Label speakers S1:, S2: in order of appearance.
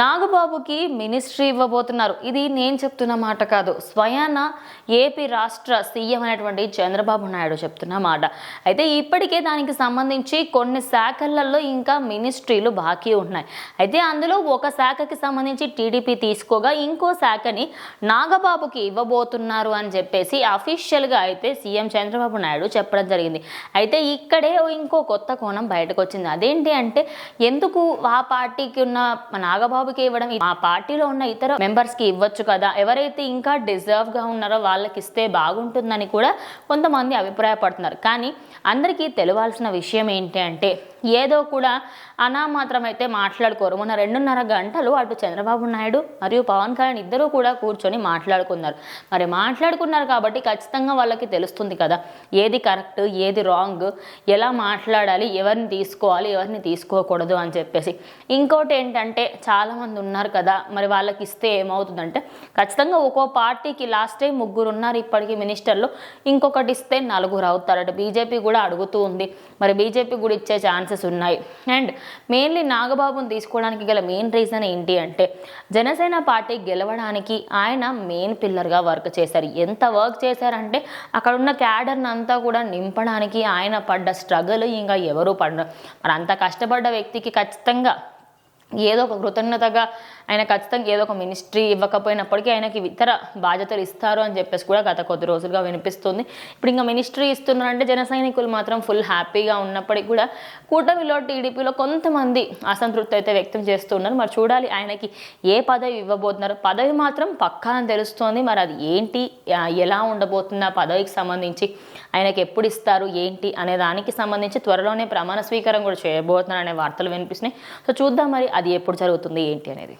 S1: నాగబాబుకి ministry ఇవ్వబోతున్నారు. ఇది నేను చెప్తున్న మాట కాదు. స్వయాన ఏపీ రాష్ట్ర సీఎం అనేటువంటి చంద్రబాబు నాయుడు చెప్తున్న మాట. అయితే ఇప్పటికే దానికి సంబంధించి కొన్ని శాఖలలో ఇంకా మినిస్ట్రీలు బాకీ ఉన్నాయి. అయితే అందులో ఒక శాఖకి సంబంధించి టీడీపీ తీసుకోగా ఇంకో శాఖని నాగబాబుకి ఇవ్వబోతున్నారు అని చెప్పేసి అఫీషియల్గా అయితే సీఎం చంద్రబాబు నాయుడు చెప్పడం జరిగింది. అయితే ఇక్కడే ఇంకో కొత్త కోణం బయటకు వచ్చింది అదేంటి అంటే ఎందుకు ఆ పార్టీకి ఉన్న నాగబాబు నాగబాబుకి ఇవ్వడం ఆ పార్టీలో ఉన్న ఇతర మెంబర్స్కి ఇవ్వచ్చు కదా. ఎవరైతే ఇంకా డిజర్వ్గా ఉన్నారో వాళ్ళకి ఇస్తే బాగుంటుందని కూడా కొంతమంది అభిప్రాయపడుతున్నారు. కానీ అందరికీ తెలవాల్సిన విషయం ఏంటి అంటే ఏదో కూడా అనా అయితే మాట్లాడుకోరు. మొన్న రెండున్నర గంటలు అటు చంద్రబాబు నాయుడు మరియు పవన్ కళ్యాణ్ ఇద్దరూ కూడా కూర్చొని మాట్లాడుకున్నారు. మరి మాట్లాడుకున్నారు కాబట్టి ఖచ్చితంగా వాళ్ళకి తెలుస్తుంది కదా ఏది కరెక్ట్ ఏది రాంగ్ ఎలా మాట్లాడాలి ఎవరిని తీసుకోవాలి ఎవరిని తీసుకోకూడదు అని చెప్పేసి. ఇంకోటి ఏంటంటే చాలామంది ఉన్నారు కదా మరి వాళ్ళకి ఇస్తే ఏమవుతుందంటే ఖచ్చితంగా ఒక్కో పార్టీకి లాస్ట్ టైం ముగ్గురు ఉన్నారు ఇప్పటికీ మినిస్టర్లు ఇంకొకటి ఇస్తే నలుగురు అవుతారట. బీజేపీ కూడా కూడా అడుగుతూ ఉంది. మరి బీజేపీ కూడా ఇచ్చే ఛాన్సెస్ ఉన్నాయి. అండ్ మెయిన్లీ నాగబాబును తీసుకోవడానికి గల మెయిన్ రీజన్ ఏంటి అంటే జనసేన పార్టీ గెలవడానికి ఆయన మెయిన్ పిల్లర్గా వర్క్ చేశారు. ఎంత వర్క్ చేశారంటే అక్కడ ఉన్న క్యాడర్ని అంతా కూడా నింపడానికి ఆయన పడ్డ స్ట్రగుల్ ఇంకా ఎవరు పడ్డ మరి అంత కష్టపడ్డ వ్యక్తికి ఖచ్చితంగా ఏదో ఒక కృతజ్ఞతగా ఆయన ఖచ్చితంగా ఏదో ఒక మినిస్ట్రీ ఇవ్వకపోయినప్పటికీ ఆయనకి ఇతర బాధ్యతలు ఇస్తారు అని చెప్పేసి కూడా గత కొద్ది రోజులుగా వినిపిస్తుంది. ఇప్పుడు ఇంకా మినిస్ట్రీ ఇస్తున్నారంటే జన సైనికులు మాత్రం ఫుల్ హ్యాపీగా ఉన్నప్పటికీ కూడా కూటమిలో టీడీపీలో కొంతమంది అసంతృప్తి అయితే వ్యక్తం చేస్తున్నారు. మరి చూడాలి ఆయనకి ఏ పదవి ఇవ్వబోతున్నారు. పదవి మాత్రం పక్కా అని తెలుస్తోంది. మరి అది ఏంటి? ఎలా ఉండబోతుంది? ఆ పదవికి సంబంధించి ఆయనకి ఎప్పుడు ఇస్తారు? ఏంటి? అనే దానికి సంబంధించి త్వరలోనే ప్రమాణ స్వీకారం కూడా చేయబోతున్నారు అనే వార్తలు వినిపిస్తున్నాయి. సో చూద్దాం మరి అది ఎప్పుడు జరుగుతుంది ఏంటి అనేది.